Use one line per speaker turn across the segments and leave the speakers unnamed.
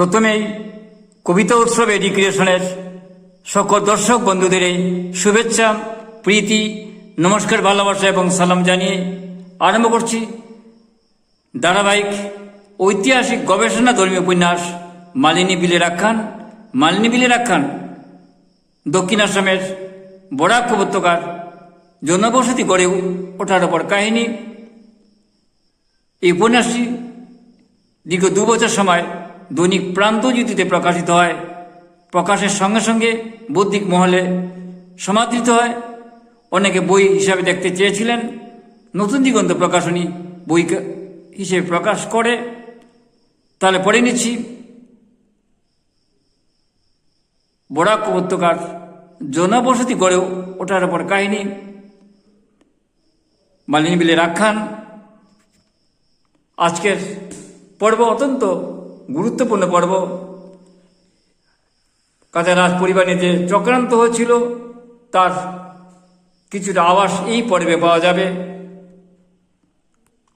প্রথমেই কবিতা উৎসব এডুকেশনের সকল দর্শক বন্ধুদের শুভেচ্ছা, প্রীতি, নমস্কার, ভালোবাসা এবং সালাম জানিয়ে আরম্ভ করছি ধারাবাহিক ঐতিহাসিক গবেষণা ধর্মীয় উপন্যাস মালিনী বিলের আখ্যান। মালিনী বিলের আখ্যান দক্ষিণ আসামের বরাক উপত্যকার জনবসতি গড়ে ওঠার ওপর কাহিনী। এই উপন্যাসটি দীর্ঘ দু বছর সময় দৈনিক প্রান্তজ্যোতিতে প্রকাশিত হয়। প্রকাশের সঙ্গে সঙ্গে বৌদ্ধিক মহলে সমাদৃত হয়। অনেকে বই হিসাবে দেখতে চেয়েছিলেন। নতুন দিগন্ত প্রকাশনী বই হিসেবে প্রকাশ করে। তাহলে পড়ে নিচ্ছি। বরাক উপত্যকার জনবসতি গড়ে ওঠার ওপর কাহিনী। মালিনী বিলের আখ্যান। আজকের পর্ব অত্যন্ত গুরুত্বপূর্ণ পর্ব। কাজা রাজ পরিবারে যে চক্রান্ত হয়েছিল, তার কিছুটা আবাস এই পর্বে পাওয়া যাবে।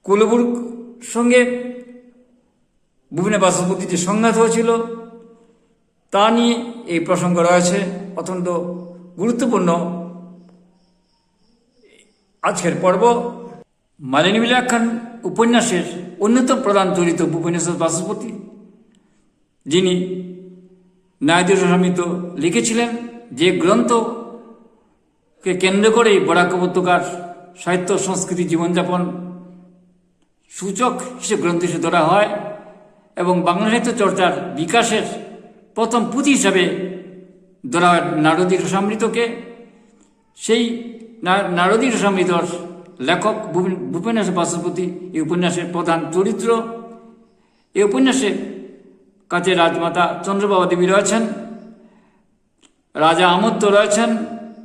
কুলবুর সঙ্গে বিভিন্ন বাসপতি যে সংঘাত হয়েছিল, তা নিয়ে এই প্রসঙ্গ রয়েছে। অত্যন্ত গুরুত্বপূর্ণ আজকের পর্ব। মালিনী বিলাখান উপন্যাসের অন্যতম প্রধান চরিত্র ভূপেন্দ্র বাসপতি যিনি নায়দুর লিখেছিলেন, যে গ্রন্থকে কেন্দ্র করেই বরাক উপত্যকার সাহিত্য, সংস্কৃতি, জীবনযাপন সূচক হিসেবে গ্রন্থ হিসেবে ধরা হয় এবং বাংলা সাহিত্য চর্চার বিকাশের প্রথম পুঁথি হিসাবে ধরা হয় নারদী রসামৃতকে। সেই নারদী রসামৃতর লেখক ভূপেন- ভূপেন্দ্র বাসপতি এই উপন্যাসের প্রধান চরিত্র। এই উপন্যাসে কাছে রাজমাতা চন্দ্রবাবা দেবী রয়েছেন, রাজা আমত্য রয়েছেন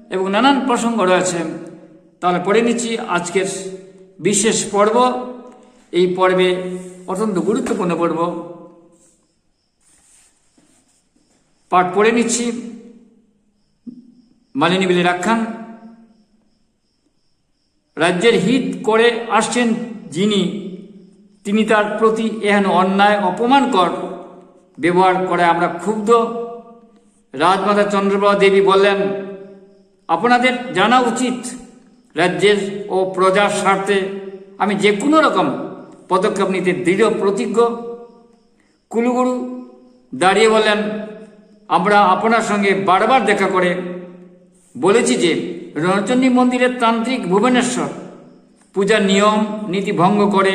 এবং নানান প্রসঙ্গ রয়েছে। তাহলে পড়ে নিচ্ছি আজকের বিশেষ পর্ব। এই পর্বে অত্যন্ত গুরুত্বপূর্ণ পর্ব। পাঠ পড়ে নিচ্ছি। মালিনী বিলের আখ্যান। রাজ্যের হিত করে আসছেন যিনি, তিনি তার প্রতি এহেন অন্যায় অপমানকর ব্যবহার করে আমরা ক্ষুব্ধ। রাজমাতা চন্দ্রপ্রভা দেবী বললেন, আপনাদের জানা উচিত, রাজ্যের ও প্রজার স্বার্থে আমি যে কোনো রকম পদক্ষেপ নিতে দৃঢ় প্রতিজ্ঞ। কুলুগুরু দাঁড়িয়ে বললেন, আমরা আপনার সঙ্গে বারবার দেখা করে বলেছি যে রণচণ্ডী মন্দিরের তান্ত্রিক ভুবনেশ্বর পূজার নিয়ম, নীতি ভঙ্গ করে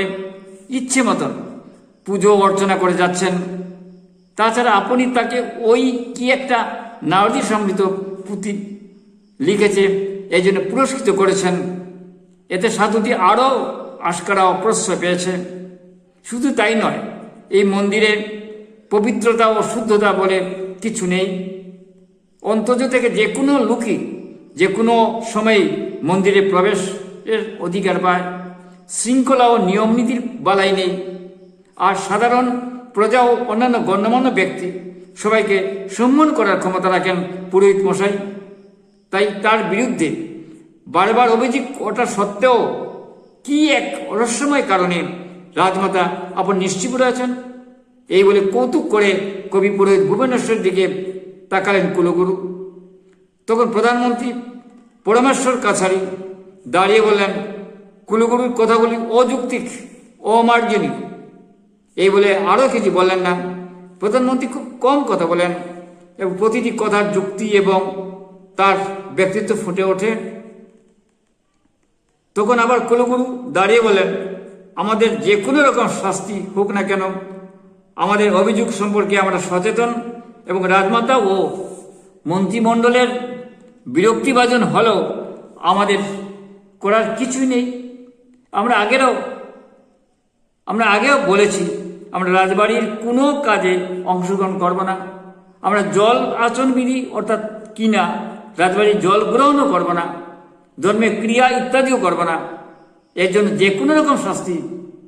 ইচ্ছে মতন পুজো অর্চনা করে যাচ্ছেন। তাছাড়া আপনি তাকে ওই কি একটা নারদী সমৃদ্ধ পুঁথি লিখেছে, এই জন্য পুরস্কৃত করেছেন। এতে সাধুটি আরও আশকারা অপ্রশ্রয় পেয়েছে। শুধু তাই নয়, এই মন্দিরে পবিত্রতা ও শুদ্ধতা বলে কিছু নেই। অন্তর্য থেকে যে কোনো লোকই যে কোনো সময় মন্দিরে প্রবেশের অধিকার পায়। শৃঙ্খলা ও নিয়ম নীতির বালাই নেই। আর সাধারণ প্রজা ও অন্যান্য গণ্যমান্য ব্যক্তি সবাইকে সম্মান করার ক্ষমতা রাখেন পুরোহিত মশাই। তাই তার বিরুদ্ধে বারবার অভিযোগ ওঠা সত্ত্বেও কি এক রহস্যময় কারণে রাজমাতা আপন নিশ্চিত রয়েছেন? এই বলে কৌতুক করে কবি পুরোহিত ভুবনেশ্বর দিকে তাকালেন কুলগুরু। তখন প্রধানমন্ত্রী পরমেশ্বর কাছারি দাঁড়িয়ে বললেন, কুলগুরুর কথাগুলি অযৌক্তিক, অমার্জনীয়। এই বলে আরও কিছু বলেন না। প্রধানমন্ত্রী খুব কম কথা বলেন। এবং প্রতিটি কথার যুক্তি এবং তার ব্যক্তিত্ব ফুটে ওঠে। তখন আবার কুলগুরু দাঁড়িয়ে বলেন আমাদের যে কোনো রকম শাস্তি হোক না কেন, আমাদের অভিযোগ সম্পর্কে আমরা সচেতন এবং রাজমাতা ও মন্ত্রিমণ্ডলের বিরক্তিভাজন হলেও আমাদের করার কিছুই নেই। আমরা আগেরও, আমরা আগেও বলেছি আমরা রাজবাড়ির কোনো কাজে অংশগ্রহণ করব না। আমরা জল আচরণবিধি অর্থাৎ কিনা রাজবাড়ির জল গ্রহণও করব না ধর্মের ক্রিয়া ইত্যাদিও করব না। এর জন্য যে কোনো রকম শাস্তি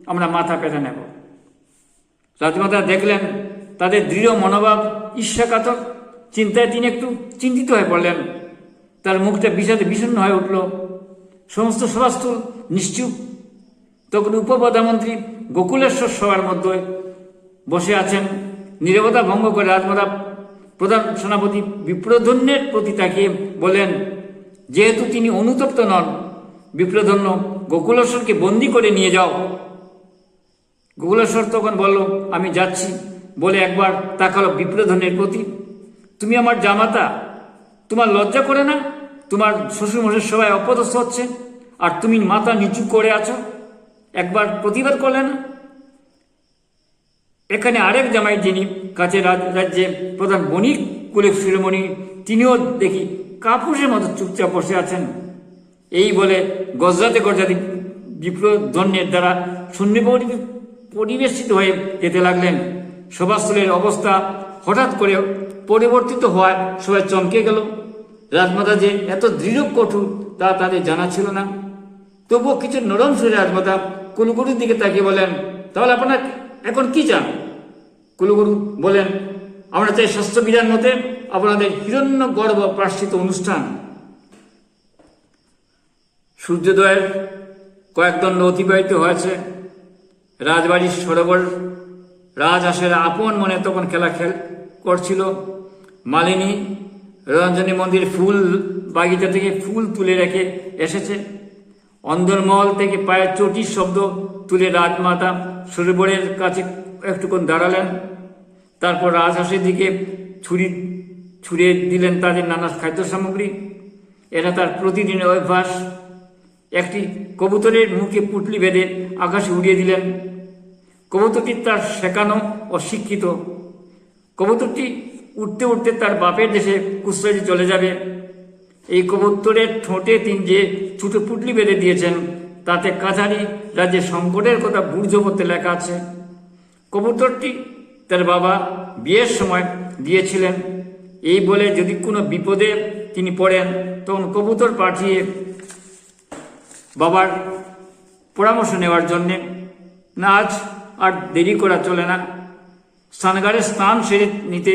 আমরা মাথা পেতে নেব। রাজমাতা দেখলেন, তাদের দৃঢ় মনোভাব ঈর্ষাকাতর চিন্তায় তিনি একটু চিন্তিত হয়ে পড়লেন। তার মুখটা বিষাদে বিষণ্ণ হয়ে উঠল। সমস্ত সভাস্থল নিশ্চুপ। তখন উপপ্রধানমন্ত্রী গোকুলেশ্বর সভার মধ্যে বসে আছেন নীরবতা ভঙ্গ করে রাজমাতা প্রধান সেনাপতি বিপ্রধন্যের প্রতি তাকিয়ে বলেন, যেহেতু তিনি অনুতপ্ত নন বিপ্রধন্য গোকুলেশ্বরকে বন্দি করে নিয়ে যাও। গোকুলেশ্বর তখন বলল, আমি যাচ্ছি। বলে একবার তাকালো বিপ্রধনের প্রতি, তুমি আমার জামাতা, তোমার লজ্জা করে না? তোমার শ্বশুরমশের সবাই অপদস্থ হচ্ছে আর তুমি মাথা নিচু করে আছো? একবার প্রতিবাদ করলে না? এখানে আরেক জামাই যিনি কাছে রাজ- রাজ্যে প্রধান বণিক কুলে শিরোমণি, তিনিও দেখি কাপুসের মতো চুপচাপ বসে আছেন। এই বলে গজরাতে গজরাতে বিপ্রধন্যের দ্বারা শূন্য পরিবেশিত হয়ে যেতে লাগলেন। সভাস্থলের অবস্থা হঠাৎ করে পরিবর্তিত হওয়ায় সবাই চমকে গেল। রাজমাতা যে এত দৃঢ় কঠোর তা তাদের জানা ছিল না। তবুও কিছু নরম সুরে রাজমাতা কুলগুরুর দিকে তাকিয়ে বলেন, তাহলে আপনার এখন কি চান? কুলগুরু বলেন, আমরা চাই স্বাস্থ্য বিধান মতে আপনাদের হিরণ্য গর্ব প্রাশ্চিত অনুষ্ঠান। সূর্যোদয়ের কয়েক দণ্ড অতিবাহিত হয়েছে। রাজবাড়ির সরোবর রাজহাঁসের আপন মনে তখন খেলা খেল করছিল। মালিনী রঞ্জনী মন্দির ফুল বাগিচা থেকে ফুল তুলে রেখে এসেছে। অন্দরমহল থেকে পায়ের চটির শব্দ তুলে রাজমাতা সরোবরের কাছে একটুক্ষণ দাঁড়ালেন। তারপর রাজহাঁসের দিকে ছুরি, ছুড়ে দিলেন তাদের নানা খাদ্য সামগ্রী। এরা তার প্রতিদিনের অভ্যাস। একটি কবুতরের মুখে পুটলি বেঁধে আকাশে উড়িয়ে দিলেন। কবুতরটি তার শেখানো অশিক্ষিত। কবুতরটি উঠতে উঠতে তার বাপের দেশে কুসরাজি চলে যাবে। এই কবুতরের ঠোঁটে তিনি যে ছুটো পুটলি বেঁধে দিয়েছেন। তাতে কাছারি রাজ্যের সংকটের কথা বুর্জ করতে লেখা আছে। কবুতরটি তার বাবা বিয়ের সময় দিয়েছিলেন। এই বলে যদি কোনো বিপদে তিনি পড়েন, তখন কবুতর পাঠিয়ে বাবার পরামর্শ নেওয়ার জন্যে। না, আজ আর দেরি করা চলে না। স্নানগারে স্নান সেরে নিতে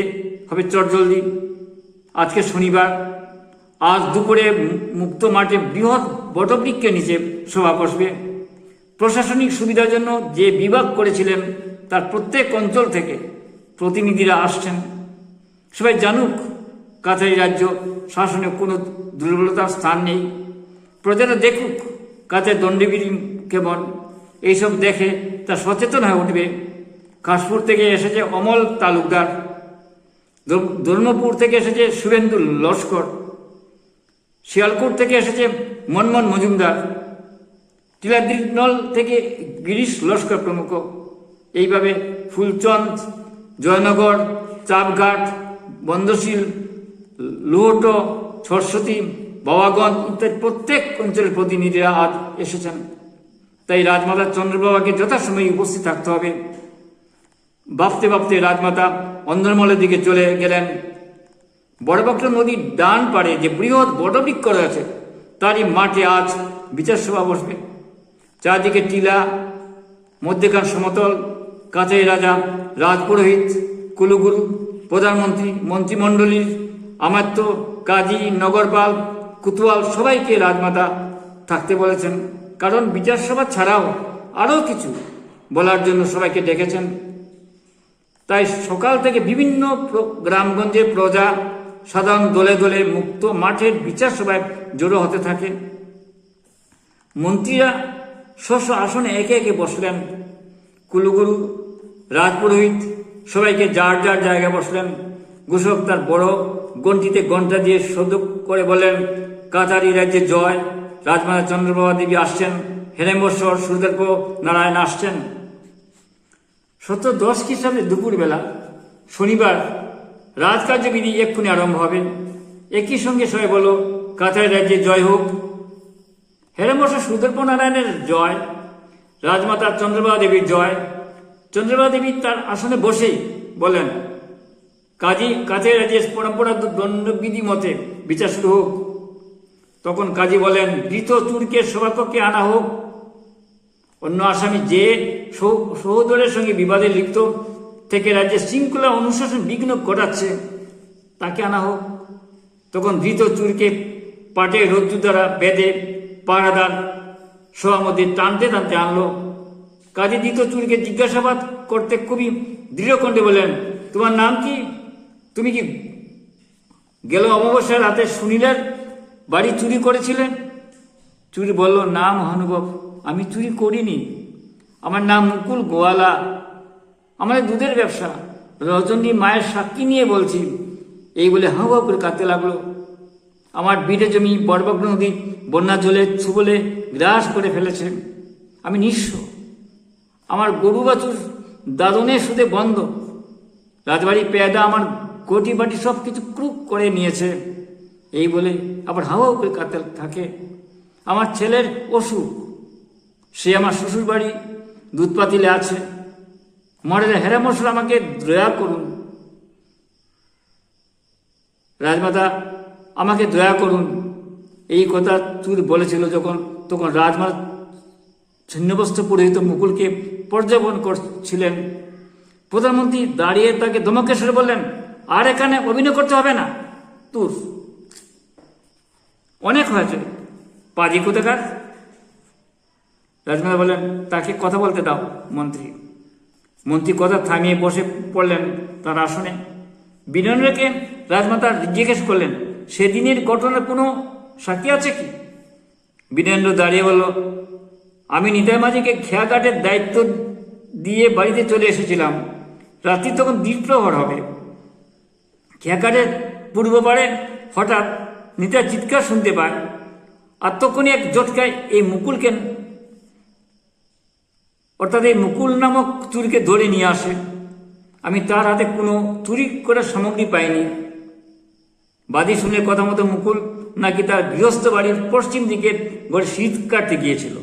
হবে চটজলদি। আজকে শনিবার আজ দুপুরে মুক্ত মাঠে বৃহৎ বটবৃক্ষের নিচে সভা বসবে। প্রশাসনিক সুবিধার জন্য যে বিভাগ করেছিলেন, তার প্রত্যেক অঞ্চল থেকে প্রতিনিধিরা আসছেন। সবাই জানুক, কাছারি রাজ্য শাসনে কোনো দুর্বলতার স্থান নেই। প্রজারা দেখুক কাছে দণ্ডবিধি কেমন। এইসব দেখে তা সচেতন হয়ে উঠবে। কাশপুর থেকে এসেছে অমল তালুকদার। ধর্মপুর থেকে এসেছে শুভেন্দু লস্কর। শিয়ালকোট থেকে এসেছে মনমোহন মজুমদার। টিলাদ্রিনল থেকে গিরিশ লস্কর প্রমুখ। এইভাবে ফুলচন্দ, জয়নগর, চাপঘাট বন্দশীল লোহট সরস্বতী বাবাগঞ্জ ইত্যাদি প্রত্যেক অঞ্চলের প্রতিনিধিরা আজ এসেছেন। তাই রাজমাতা চন্দ্রবাবাকে যথাসময়ে উপস্থিত থাকতে হবে। ভাবতে ভাবতে রাজমাতা অন্দরমলের দিকে চলে গেলেন। বড়বক্র নদীর ডান পাড়ে যে বৃহৎ বটবৃক্ষ রয়েছে তারই মাঠে আজ বিচার সভা বসবে। চারদিকে টিলা মধ্যেকার সমতল, কাঁচাই রাজা, রাজপুরোহিত, কুলুগুরু, প্রধানমন্ত্রী, মন্ত্রিমণ্ডলীর আমাত্য কাজী, নগরপাল, কুতুয়াল সবাইকে রাজমাতা থাকতে বলেছেন। কারণ বিচার সভা ছাড়াও আরও কিছু বলার জন্য সবাইকে ডেকেছেন। তাই সকাল থেকে বিভিন্ন গ্রামগঞ্জের প্রজা সাধারণ দলে দলে মুক্ত মাঠের বিচার সভায় জড়ো হতে থাকে। মন্ত্রীরা স্ব স্ব আসনে একে একে বসলেন। কুলুগুরু, রাজপুরোহিত সবাইকে যার যার জায়গায় বসলেন। ঘোষক তার বড় গন্ঠিতে ঘণ্টা দিয়ে শোধ করে বলেন কাতারি রাজ্যে জয়, রাজমাতা চন্দ্রপ্রভা দেবী আসছেন হেরেম্বশ্বর সুরদেব নারায়ণ আসছেন। সত্য দশ খ্রিস্টাব্দে দুপুরবেলা শনিবার রাজকার্যবিধি এক্ষুনি আরম্ভ হবে একই সঙ্গে সবাই বলো কাছাড় রাজ্যে জয় হোক। হেরেমবর্ষ সুদর্প নারায়ণের জয়, রাজমাতা চন্দ্রবাবা দেবীর জয়। চন্দ্রবাবা দেবী তার আসনে বসেই বলেন, কাজী কাছে রাজ্যের পরম্পরা দণ্ডবিধি মতে বিচার শুরু হোক। তখন কাজী বলেন, ধৃত তুর্কের সভাকক্ষে আনা হোক। অন্য আসামি যে সহোদরের সঙ্গে বিবাদে লিপ্ত থেকে রাজ্যের শৃঙ্খলা অনুশাসন বিঘ্ন ঘটাচ্ছে, তাকে আনা হোক। তখন ধৃত চুরকে পাটে রজ্জু দ্বারা বেঁধে পাহারাদার সভামধ্যে টানতে টানতে আনলো। কাজে ধৃত চুরকে জিজ্ঞাসাবাদ করতে খুবই দৃঢ়কণ্ঠে বলেন তোমার নাম কি? তুমি কি গেল অমাবস্যার রাতে সুনীলের বাড়ি চুরি করেছিলেন চুরি বলল, না মহানুভব, আমি চুরি করিনি। আমার নাম মুকুল গোয়ালা। আমাদের দুধের ব্যবসা। রজনী মায়ের সাক্ষী নিয়ে বলছি, এই বলে হাউ হাউ করে কাঁদতে লাগল। আমার বিটে জমি বরবক নদী, বন্যা জলে ছুবলে গ্রাস করে ফেলেছে। আমি নিঃস্ব। আমার গরু বাছুর দাদনের সুদে বন্ধ। রাজবাড়ি পেয়াদা আমার গটি বাটি সব কিছু ক্রুক করে নিয়েছে। এই বলে আবার হাওয়া করে কাঁদতে থাকে। আমার ছেলের অসুখ। সে আমার শ্বশুর বাড়ি দুধ পাতিলে আছে। মরে হেরা মশলা আমাকে দয়া করুন রাজমাতা আমাকে দয়া করুন এই কথা চুর বলেছিল যখন তখন রাজমাতা ছিন্নবস্ত্র পরিহিত মুকুলকে পর্যবেক্ষণ করছিলেন প্রধানমন্ত্রী দাঁড়িয়ে তাকে ধমকেশ্বরে বললেন আর এখানে অভিনয় করতে হবে না তুর অনেক হয়েছে পাজি কোথাকার রাজমাতা বললেন তাকে কথা বলতে দাও মন্ত্রী মন্ত্রী কথা থামিয়ে বসে পড়লেন তার আসনে। বিনয়কে রাজমাতা জিজ্ঞেস করলেন, সেদিনের ঘটনার কোনো সাক্ষী আছে কি? বিনেন্দ্র দাঁড়িয়ে বলল, আমি নিতাই মাঝিকে খেয়াঘাটের দায়িত্ব দিয়ে বাড়িতে চলে এসেছিলাম। রাত্রি তখন দ্বিপ্রহর হবে। খেয়াঘাটের পূর্ব পারে হঠাৎ নিতাই চিৎকার শুনতে পায়। আর তখনই এক জটকায় এই মুকুলকে অর্থাৎ এই মুকুল নামক চুরিকে ধরে নিয়ে আসে। আমি তার হাতে কোনো চুরি করার সামগ্রী পাইনি। বাদী শুনে কথা মতো মুকুল নাকি তার গৃহস্থ বাড়ির পশ্চিম দিকে ঘরে শীত কাটতে গিয়েছিল।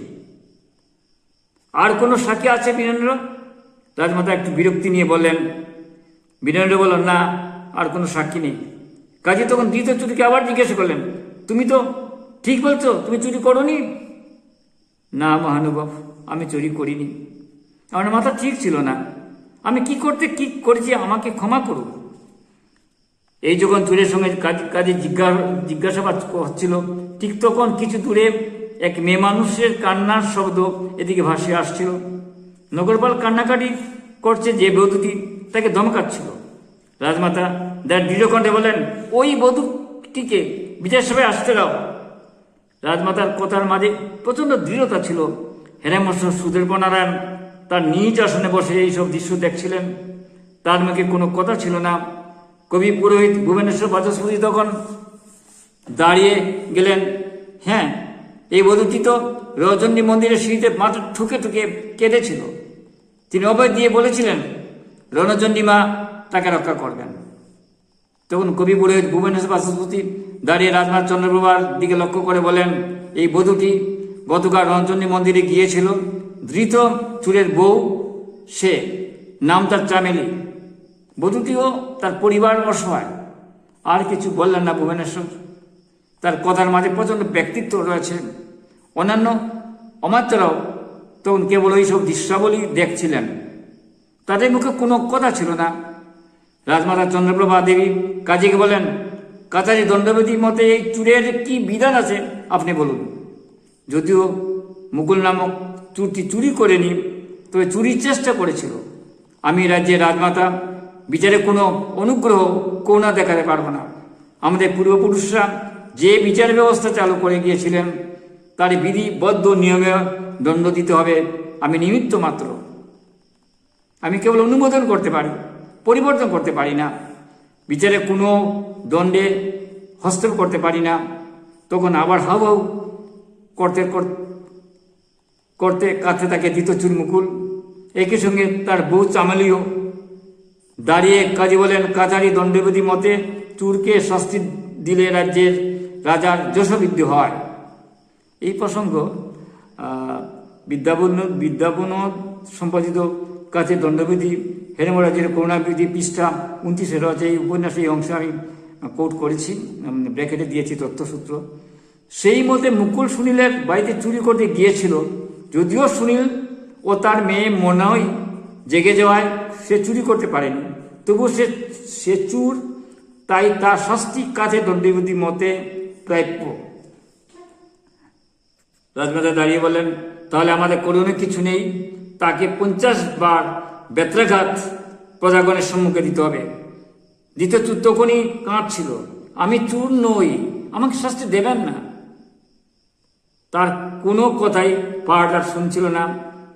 আর কোনো সাক্ষী আছে বীরেন্দ্র? রাজমাতা একটু বিরক্তি নিয়ে বললেন, বীরেন্দ্র বলল, না, আর কোনো সাক্ষী নেই। কাজী তখন দ্বিতীয় চুরিকে আবার জিজ্ঞেস করলেন, তুমি তো ঠিক বলছো, তুমি চুরি করনি? না মহানুভব। আমি চুরি করিনি। আমার মাথা ঠিক ছিল না। আমি কি করতে, কি করেছি আমাকে ক্ষমা করুন। এই যখন চুরের সঙ্গে কাজে কাজে জিজ্ঞাসা, জিজ্ঞাসাবাদ হচ্ছিল, ঠিক তখন কিছু দূরে এক মেয়ে মানুষের কান্নার শব্দ এদিকে ভাসিয়ে আসছিল। নগরপাল কান্নাকাটি করছে যে বধূটি তাকে ধমকাচ্ছিল। রাজমাতা তার দৃঢ়কণ্ঠে বলেন ওই বধূটিকে বিচার সভায় আসতে দাও। রাজমাতার কথার মাঝে প্রচণ্ড দৃঢ়তা ছিল। হেরামর্ষ সুদীর্প নারায়ণ তার নিজ আসনে বসে এইসব দৃশ্য দেখছিলেন। তার মুখে কোনো কথা ছিল না। কবি পুরোহিত ভুবনেশ্বর বাচস্পতি তখন দাঁড়িয়ে গেলেন। হ্যাঁ এই বধূটি তো রজনী মন্দিরের সিঁড়িতে মাথা ঠুকে ঠুকে কেঁদেছিল। তিনি অভয় দিয়ে বলেছিলেন, রণচণ্ডী মা, তাকে রক্ষা করবেন। তখন কবি পুরোহিত ভুবনেশ্বর বাচস্পতি দাঁড়িয়ে রাজনাথ চন্দ্রপ্রভার দিকে লক্ষ্য করে বলেন, এই বধূটি গতকাল রঞ্জনী মন্দিরে গিয়েছিল। ধৃত চুরের বউ, সে নাম তার চামেলি। বধূটিও তার পরিবার অসহায়। আর কিছু বললেন না ভুবনেশ্বর। তার কথার মাঝে প্রচণ্ড ব্যক্তিত্ব রয়েছে। অন্যান্য অমাত্যরাও তখন কেবল সব দৃশ্যাবলী দেখছিলেন। তাদের মুখে কোনো কথা ছিল না। রাজমাতা চন্দ্রপ্রভা দেবী কাজীকে বলেন কাছারি দণ্ডবিধি মতে এই চুরের কি বিধান আছে? আপনি বলুন। যদিও মুকুল নামক চুরটি চুরি করেনি, তবে চুরির চেষ্টা করেছিল। আমি রাজ্যের রাজমাতা, বিচারে কোনো অনুগ্রহ করুণা দেখাতে পারব না। আমাদের পূর্বপুরুষরা যে বিচার ব্যবস্থা চালু করে গিয়েছিলেন, তার বিধিবদ্ধ নিয়মে দণ্ড দিতে হবে। আমি নিমিত্ত মাত্র। আমি কেবল অনুমোদন করতে পারি, পরিবর্তন করতে পারি না। বিচারে কোনো দণ্ডে হস্তক্ষেপ করতে পারি না। তখন আবার হাউ হাউ করতে করতে কাঁদতে তাকে দিত চুরমুকুল একই সঙ্গে তার বউ চামালিও। দাঁড়িয়ে কাজী বলেন কাজারি দণ্ডবিধি মতে চুরকে শাস্তি দিলে রাজ্যের রাজার যশবৃদ্ধি হয়। এই প্রসঙ্গ আহ, বিদ্যাপন বিদ্যাপন সম্পাদিত কাছে দণ্ডবিধি হেরেমরাজের করুণাবিধি পৃষ্ঠা উনত্রিশে রয়েছে এই উপন্যাসে এই অংশে আমি কোট করেছি ব্র্যাকেটে দিয়েছি তথ্যসূত্র। সেই মতে মুকুল সুনীলের বাড়িতে চুরি করতে গিয়েছিল। যদিও সুনীল ও তার মেয়ে মনাই জেগে যাওয়ায় সে চুরি করতে পারেনি। তবু সে সে চুর, তাই তার শাস্তি কাছে দণ্ডবিধি মতে প্রাপ্য। রাজমাতা দাঁড়িয়ে বলেন তাহলে আমাদের করণীয় কিছু নেই। তাকে পঞ্চাশ বার বেত্রাঘাত প্রজাগণের সম্মুখে দিতে হবে। দ্বিতীয় চুর তখনই কাঁদছিল, আমি চুর নই, আমাকে শাস্তি দেবেন না। তার কোনো কথাই পাহাড়ার শুনছিল না।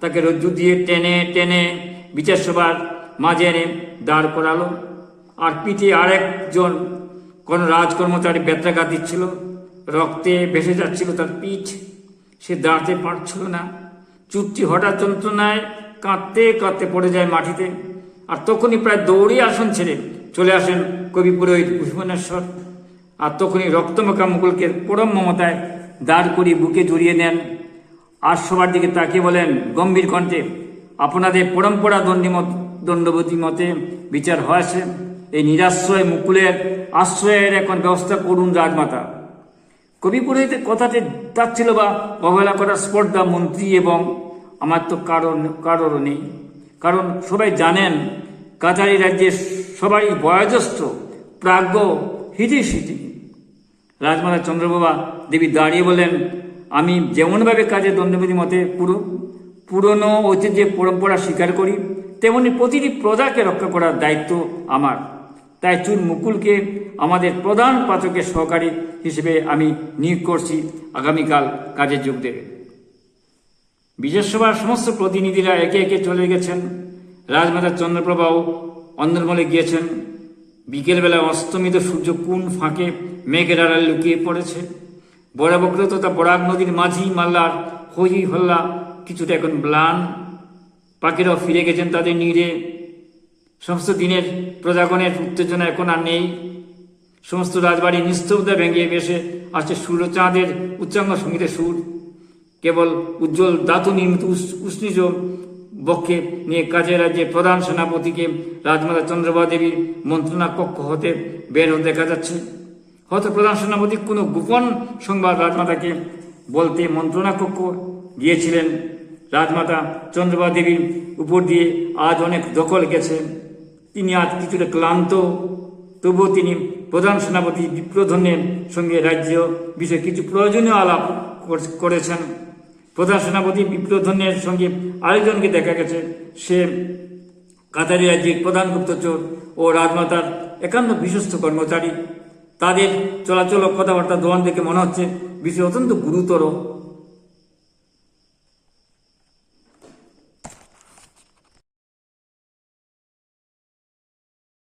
তাকে রজ্জু দিয়ে টেনে টেনে বিচার সভার মাঝে এনে দাঁড় করালো। আর পিঠে আরেকজন কোন রাজকর্মচারী বেত্রাঘাত দিচ্ছিল। রক্তে ভেসে যাচ্ছিল তার পিঠ। সে দাঁড়াতে পারছিল না। চুপটি হঠাৎ যন্ত্রণায় কাঁদতে কাঁদতে পড়ে যায় মাটিতে। আর তখনই প্রায় দৌড়ে আসন ছেড়ে চলে আসেন কবি পুরোহিত পুষ্পনেশ্বর আর তখনই রক্তমাখা মুকুলকে পরম মমতায় দাঁড় করিয়ে বুকে জড়িয়ে নেন। আর সবার দিকে তাকিয়ে বলেন, গম্ভীর কণ্ঠে, আপনাদের পরম্পরা দণ্ডিমত, দণ্ডবতী মতে বিচার হয়েছে। এই নিরাশ্রয় মুকুলের আশ্রয়ের এখন ব্যবস্থা করুন রাজমাতা। কবি পুরোহিতের কথাতে তার ছিল বা অবহেলা করার স্পর্ধা মন্ত্রী এবং আমার তো কারণ কারোরও নেই। কারণ সবাই জানেন কাছারি রাজ্যের সবাই বয়োজ্যেষ্ঠ, প্রাজ্ঞ হিটি সিটি রাজমাতা চন্দ্রপ্রভা দেবী দাঁড়িয়ে বলেন আমি যেমনভাবে কাজে দণ্ডবিধি মতে পুরো, পুরনো ঐতিহ্যের পরম্পরা স্বীকার করি, তেমনি প্রতিটি প্রজাকে রক্ষা করার দায়িত্ব আমার। তাই চুন মুকুলকে আমাদের প্রধান পাচকের সহকারী হিসেবে আমি নিয়োগ করছি আগামীকাল কাজে যোগ দেবে। বিজয়সভার সমস্ত প্রতিনিধিরা একে একে চলে গেছেন। রাজমাতা চন্দ্রপ্রভাও অন্দরমলে গিয়েছেন। বিকেলবেলা অস্তমিত সূর্য কোন ফাঁকে মেঘের আড়ালে লুকিয়ে পড়েছে। বরাবক্র তথা বরাক নদীর মাঝি মাল্লার হই হল্লা কিছুটা এখন ম্লান। পাখিরাও ফিরে গেছেন তাদের নীড়ে সমস্ত দিনের প্রজাগণের উত্তেজনা এখন আর নেই। সমস্ত রাজবাড়ি নিস্তব্ধা ভেঙে বেসে আসছে সূর্যচাঁদের উচ্চাঙ্গ সঙ্গীতের সুর। কেবল উজ্জ্বল দাতু নির্মিত উষ্ণিজ বক্ষে নিয়ে কাজে রাজ্যে প্রধান সেনাপতিকে রাজমাতা চন্দ্রবা দেবীর মন্ত্রণা কক্ষ হতে বের হতে দেখা যাচ্ছে। হয়তো প্রধান সেনাপতি কোনো গোপন সংবাদ রাজমাতাকে বলতে মন্ত্রণা কক্ষ গিয়েছিলেন। রাজমাতা চন্দ্রবা দেবীর উপর দিয়ে আজ অনেক দখল গেছে। তিনি আজ কিছুটা ক্লান্ত, তবুও তিনি প্রধান সেনাপতি বিপ্রধনের সঙ্গে রাজ্য বিষয়ে কিছু প্রয়োজনীয় আলাপ কর- করেছেন। প্রধান সেনাপতি বিপ্রধনের সঙ্গে আরেকজনকে দেখা গেছে। সে কাতারি রাজ্যের প্রধান গুপ্তচর ও রাজমাতার একান্ত বিশ্বস্ত কর্মচারী। তাদের চলাচল কথাবার্তা দোয়ান দেখে মনে হচ্ছে বিষয় অত্যন্ত গুরুতর।